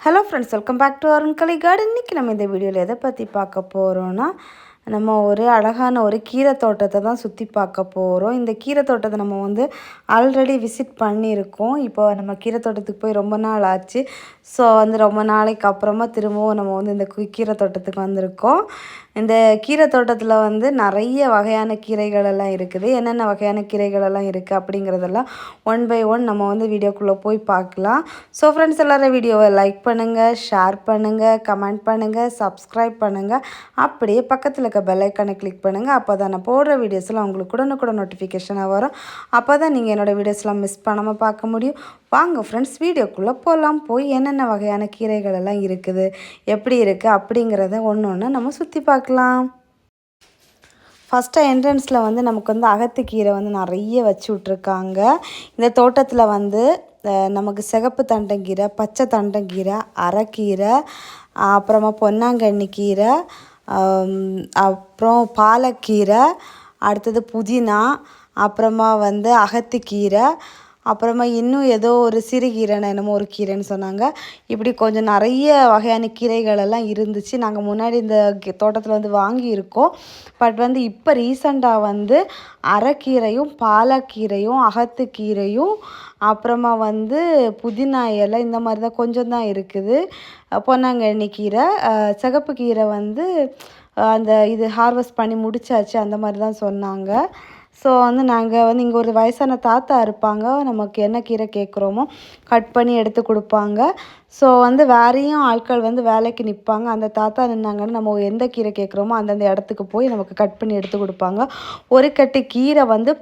Hello friends welcome back to Arunkalai garden இன்றைக்கி நம்ம இந்த வீடியோவில் எதை பற்றி பார்க்க போகிறோன்னா நம்ம ஒரு அழகான ஒரு கீரை தோட்டத்தை தான் சுற்றி பார்க்க போகிறோம் இந்த கீரை தோட்டத்தை நம்ம வந்து ஆல்ரெடி விசிட் பண்ணியிருக்கோம். இப்போ நம்ம கீரை தோட்டத்துக்கு போய் ரொம்ப நாள் ஆச்சு. ஸோ வந்து ரொம்ப நாளைக்கு அப்புறமா திரும்பவும் நம்ம வந்து இந்த கீரை தோட்டத்துக்கு வந்திருக்கோம். இந்த கீரை தோட்டத்தில் வந்து நிறைய வகையான கீரைகள் எல்லாம் இருக்குது. என்னென்ன வகையான கீரைகள் எல்லாம் இருக்குது அப்படிங்கிறதெல்லாம் ஒன் பை ஒன் நம்ம வந்து வீடியோக்குள்ளே போய் பார்க்கலாம். ஸோ ஃப்ரெண்ட்ஸ் எல்லோரும் வீடியோவை லைக் பண்ணுங்கள் ஷேர் பண்ணுங்கள் கமெண்ட் பண்ணுங்கள் சப்ஸ்கிரைப் பண்ணுங்கள் அப்படியே பக்கத்தில் இருக்க பெல்லைக்கானை கிளிக் பண்ணுங்கள் அப்போ தான் நான் போடுற வீடியோஸ்லாம் உங்களுக்கு கூட நோட்டிஃபிகேஷனாக வரும். அப்போ தான் நீங்கள் என்னோடய வீடியோஸ்லாம் மிஸ் பண்ணாமல் பார்க்க முடியும். வாங்க ஃப்ரெண்ட்ஸ் வீடியோக்குள்ளே போகலாம் போய் என்னென்ன வகையான கீரைகள் எல்லாம் இருக்குது எப்படி இருக்குது அப்படிங்கிறத ஒன்று ஒன்று நம்ம சுற்றி பார்க்கலாம். ஃபஸ்ட்டு என்ட்ரன்ஸில் வந்து நமக்கு வந்து அகத்துக்கீரை வந்து நிறைய வச்சு விட்ருக்காங்க இந்த தோட்டத்தில் வந்து நமக்கு சிகப்பு தண்டங்கீரை பச்சை தண்டங்கீரை அரைக்கீரை அப்புறமா பொன்னாங்கண்ணி கீரை அப்புறம் பாலக்கீரை அடுத்தது புதினா அப்புறமா வந்து அகத்துக்கீரை அப்புறமா இன்னும் ஏதோ ஒரு சிறுகீரைன்னு என்னமோ ஒரு கீரைன்னு சொன்னாங்க. இப்படி கொஞ்சம் நிறைய வகையான கீரைகள் எல்லாம் இருந்துச்சு. நாங்கள் முன்னாடி இந்த தோட்டத்தில் வந்து வாங்கியிருக்கோம். பட் வந்து இப்போ ரீசண்டாக வந்து அரைக்கீரையும் பாலக்கீரையும் அகத்துக்கீரையும் அப்புறமா வந்து புதினா இலை இந்த மாதிரி தான் கொஞ்சம் தான் இருக்குது. பொன்னாங்கண்ணி கீரை சிகப்பு கீரை வந்து அந்த இது ஹார்வெஸ்ட் பண்ணி முடிச்சாச்சு. அந்த மாதிரி தான் சொன்னாங்க. ஸோ வந்து நாங்கள் வந்து இங்கே ஒரு வயசான தாத்தா இருப்பாங்க. நமக்கு என்ன கீரை கேட்குறோமோ கட் பண்ணி எடுத்து கொடுப்பாங்க. ஸோ வந்து வேறையும் ஆட்கள் வந்து வேலைக்கு நிற்பாங்க அந்த தாத்தா நின்னாங்கன்னா நம்ம எந்த கீரை கேட்குறோமோ அந்தந்த இடத்துக்கு போய் நமக்கு கட் பண்ணி எடுத்து கொடுப்பாங்க. ஒரு கட்டு கீரை வந்து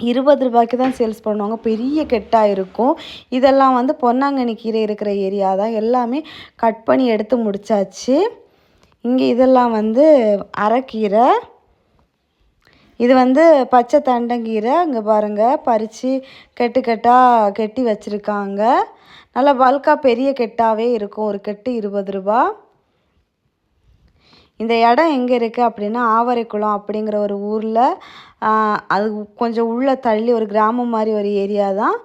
இருபது ரூபாய்க்கு தான் சேல்ஸ் பண்ணுவாங்க. பெரிய கெட்டாக இருக்கும். இதெல்லாம் வந்து பொன்னாங்கண்ணி கீரை இருக்கிற ஏரியா தான். எல்லாமே கட் பண்ணி எடுத்து முடித்தாச்சு இங்கே இதெல்லாம் வந்து அரைக்கீரை. இது வந்து பச்சை தண்டங்கீரை இங்கே பாருங்கள் பறித்து கெட்டு கெட்டாக கெட்டி வச்சுருக்காங்க. நல்லா பல்காக பெரிய கெட்டாகவே இருக்கும் ஒரு கெட்டு இருபது ரூபா. இந்த இடம் எங்கே இருக்குது அப்படின்னா ஆவரைக்குளம் அப்படிங்கிற ஒரு ஊரில் அது கொஞ்சம் உள்ளே தள்ளி ஒரு கிராமம் மாதிரி ஒரு ஏரியா தான்.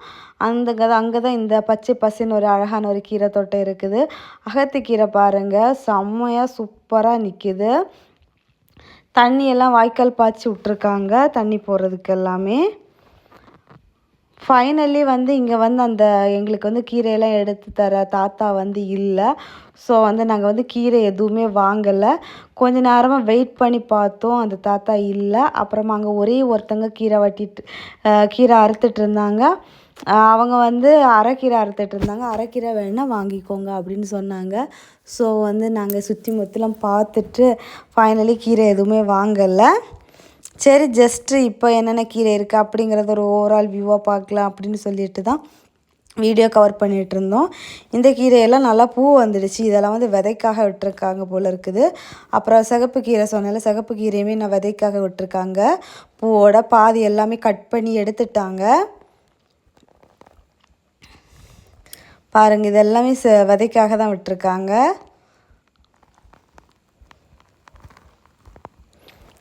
அந்த அங்கே தான் இந்த பச்சை பசின்னு ஒரு அழகான ஒரு கீரை தோட்டம் இருக்குது. அகத்திக்கீரை பாருங்கள் செம்மையாக சூப்பராக நிற்கிது தண்ணியெல்லாம் வாய்க்கால் பாய்ச்சி விட்ருக்காங்க தண்ணி போடுறதுக்கு எல்லாமே. ஃபைனலி வந்து இங்கே வந்து அந்த எங்களுக்கு வந்து கீரையெல்லாம் எடுத்து தர தாத்தா வந்து இல்லை. ஸோ வந்து நாங்கள் வந்து கீரை எதுவுமே வாங்கலை. கொஞ்ச நேரமாக வெயிட் பண்ணி பார்த்தோம் அந்த தாத்தா இல்லை. அப்புறமா அங்கே ஒரே ஒருத்தங்க கீரை வட்டிட்டு கீரை அறுத்துட்டு இருந்தாங்க. அவங்க வந்து அரைக்கீரை அறுத்துட்டு இருந்தாங்க அரைக்கீரை வேணால் வாங்கிக்கோங்க அப்படின்னு சொன்னாங்க. ஸோ வந்து நாங்கள் சுற்றி முத்தலாம் பார்த்துட்டு ஃபைனலி கீரை எதுவுமே வாங்கலை. சரி ஜஸ்ட்டு இப்போ என்னென்ன கீரை இருக்குது அப்படிங்கிறத ஒரு ஓவரால் வியூவாக பார்க்கலாம் அப்படின்னு சொல்லிட்டு தான் வீடியோ கவர் பண்ணிகிட்டு இருந்தோம் இந்த கீரையெல்லாம் நல்லா பூ வந்துடுச்சு. இதெல்லாம் வந்து விதைக்காக விட்டுருக்காங்க போல் இருக்குது. அப்புறம் சிகப்பு கீரை சொன்னால சிகப்பு கீரையுமே நான் விதைக்காக விட்டுருக்காங்க. பூவோட பாதி எல்லாமே கட் பண்ணி எடுத்துட்டாங்க. பாருங்கள் இது எல்லாமே விதைக்காக தான் விட்டுருக்காங்க.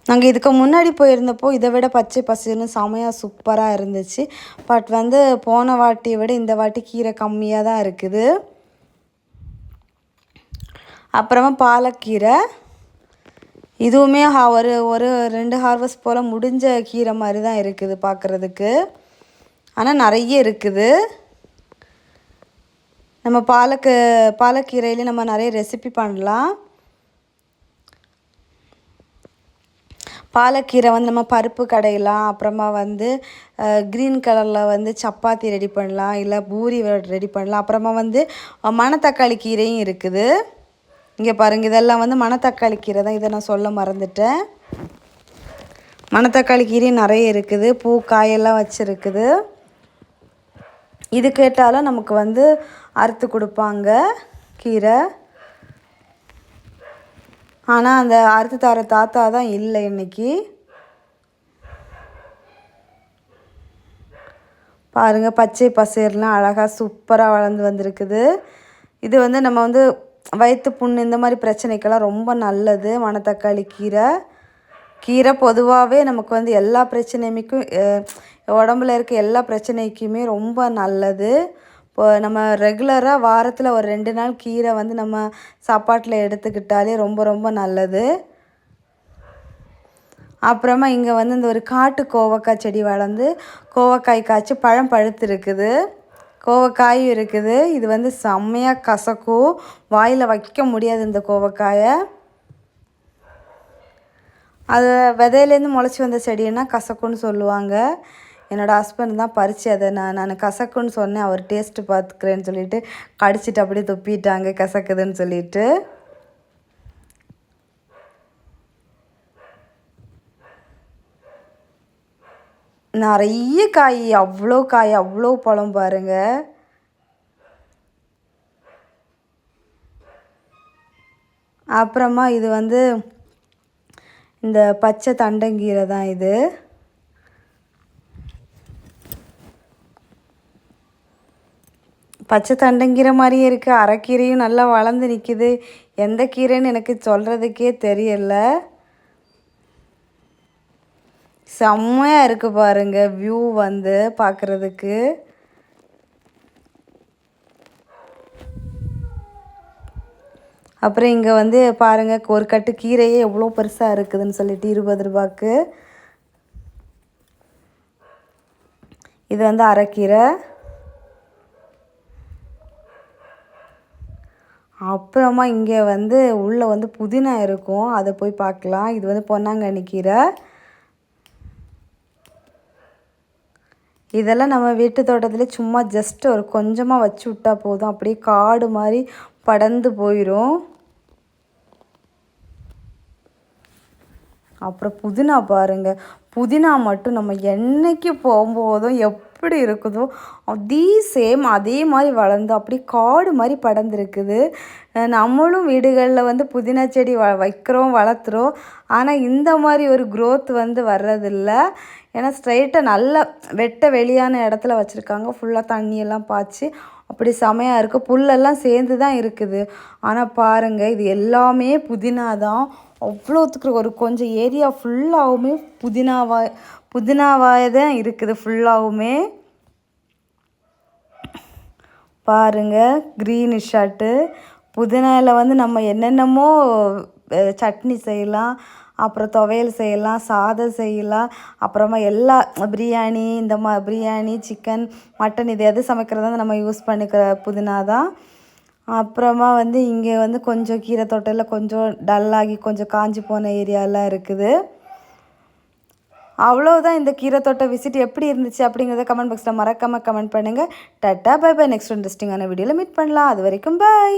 நாங்கள் இதுக்கு முன்னாடி போயிருந்தப்போ இதை விட பச்சை பசுன்னு செமையாக சூப்பராக இருந்துச்சு. பட் வந்து போன வாட்டியை விட இந்த வாட்டி கீரை கம்மியாக தான் இருக்குது. அப்புறமா பாலக்கீரை. இதுவுமே ஒரு ஒரு ரெண்டு ஹார்வஸ்ட் போல் முடிஞ்ச கீரை மாதிரி தான் இருக்குது பார்க்குறதுக்கு ஆனால் நிறைய இருக்குது. நம்ம பாலக்கு பாலக்கீரையில் நம்ம நிறைய ரெசிபி பண்ணலாம். பாலக்கீரை வந்து நம்ம பருப்பு கடையலாம். அப்புறமா வந்து க்ரீன் கலரில் வந்து சப்பாத்தி ரெடி பண்ணலாம். இல்லை பூரி ரெடி பண்ணலாம். அப்புறமா வந்து மணத்தக்காளி கீரையும் இருக்குது. இங்கே பாருங்கள் இதெல்லாம் வந்து மணத்தக்காளி கீரை தான். இதை நான் சொல்ல மறந்துட்டேன். மணத்தக்காளி கீரையும் நிறைய இருக்குது. பூ காயெல்லாம் வச்சுருக்குது. இது கேட்டாலும் நமக்கு வந்து அறுத்து கொடுப்பாங்க கீரை. ஆனால் அந்த அறுத்து தர தாத்தா தான் இல்லை இன்னைக்கு. பாருங்கள் பச்சை பசேர்லாம் அழகாக சூப்பராக வளர்ந்து வந்திருக்குது. இது வந்து நம்ம வந்து வயிற்று புண்ணு இந்த மாதிரி பிரச்சனைக்கெல்லாம் ரொம்ப நல்லது மணத்தக்காளி கீரை. கீரை பொதுவாகவே நமக்கு வந்து எல்லா பிரச்சனையுமே உடம்புல இருக்க எல்லா பிரச்சனைக்குமே ரொம்ப நல்லது. இப்போ நம்ம ரெகுலராக வாரத்தில் ஒரு ரெண்டு நாள் கீரை வந்து நம்ம சாப்பாட்டில் எடுத்துக்கிட்டாலே ரொம்ப ரொம்ப நல்லது. அப்புறமா இங்கே வந்து இந்த ஒரு காட்டு கோவக்காய் செடி வளர்ந்து கோவக்காய் காய்ச்சி பழம் பழுத்து இருக்குது கோவக்காயும் இருக்குது. இது வந்து செம்மையாக கசக்கும். வாயில் வைக்க முடியாது இந்த கோவக்காயை. அது விதையிலேருந்து முளைச்சி வந்த செடின்னா கசக்குன்னு சொல்லுவாங்க. என்னோடய ஹஸ்பண்ட் தான் பறித்து அதை நான் நான் கசக்குன்னு சொன்னேன். அவர் டேஸ்ட்டு பார்த்துக்கிறேன்னு சொல்லிட்டு கடிச்சிட்டு அப்படியே துப்பிட்டாங்க கசக்குதுன்னு சொல்லிட்டு. நிறைய காய் அவ்வளோ காய் அவ்வளோ பழம் பாருங்கள் அப்புறமா இது வந்து இந்த பச்சை தண்டங்கீரை தான் இது. பச்சை தண்டங்கீரை மாதிரியே இருக்குது அரைக்கீரையும் நல்லா வளர்ந்து நிற்கிது எந்த கீரைன்னு எனக்கு சொல்கிறதுக்கே தெரியல. செம்மையாக இருக்குது பாருங்கள் வியூ வந்து பார்க்குறதுக்கு அப்புறம் இங்கே வந்து பாருங்கள் ஒரு கட்டு கீரையே எவ்வளோ பெருசாக இருக்குதுன்னு சொல்லிட்டு இருபது ரூபாய்க்கு. இது வந்து அரைக்கீரை. அப்புறமா இங்கே வந்து உள்ளே வந்து புதினா இருக்கும். அதை போய் பார்க்கலாம். இது வந்து பொன்னாங்கண்ணி கீரை. இதெல்லாம் நம்ம வீட்டு தோட்டத்தில் சும்மா ஜஸ்ட் ஒரு கொஞ்சமாக வச்சு விட்டால் போதும். அப்படியே காடு மாதிரி படர்ந்து போயிடும் அப்புறம் புதினா பாருங்கள் புதினா மட்டும் நம்ம என்னைக்கு போகும்போதும் எப்படி இருக்குதோ அதே சேம் அதே மாதிரி வளர்ந்து அப்படி காடு மாதிரி படர்ந்துருக்குது. நம்மளும் வீடுகளில் வந்து புதினா செடி வ வைக்கிறோம் வளர்த்துறோம். ஆனால் இந்த மாதிரி ஒரு க்ரோத் வந்து வர்றதில்ல. ஏன்னா ஸ்ட்ரைட்டாக நல்ல வெட்ட வெளியான இடத்துல வச்சுருக்காங்க. ஃபுல்லாக தண்ணியெல்லாம் பாய்ச்சி அப்படி செமையாக இருக்குது புல்லெல்லாம் சேர்ந்து தான் இருக்குது. ஆனால் பாருங்கள் இது எல்லாமே புதினா தான் அவ்வளோத்துக்கு ஒரு கொஞ்சம் ஏரியா ஃபுல்லாகவுமே புதினாவாக புதினாவாக தான் இருக்குது ஃபுல்லாகவுமே பாருங்கள் க்ரீனு ஷர்ட்டு புதினாவில் வந்து நம்ம என்னென்னமோ சட்னி செய்யலாம் அப்புறம் துவையல் செய்யலாம் சாதம் செய்யலாம் அப்புறமா எல்லா பிரியாணி இந்த மா பிரியாணி சிக்கன் மட்டன் இது எது சமைக்கிறதா நம்ம யூஸ் பண்ணிக்கிற புதினா தான். அப்புறமா வந்து இங்கே வந்து கொஞ்சம் கீரை தோட்டத்தில் கொஞ்சம் டல்லாகி கொஞ்சம் காஞ்சி போன ஏரியாலாம் இருக்குது. அவ்வளோதான் இந்த கீரை தோட்ட விசிட் எப்படி இருந்துச்சு அப்படிங்கிறத கமெண்ட் பாக்ஸில் மறக்காமல் கமெண்ட் பண்ணுங்கள் டட்டா பை பை நெக்ஸ்ட் இன்ட்ரெஸ்டிங்கான வீடியோவில் மீட் பண்ணலாம். அது வரைக்கும் பாய்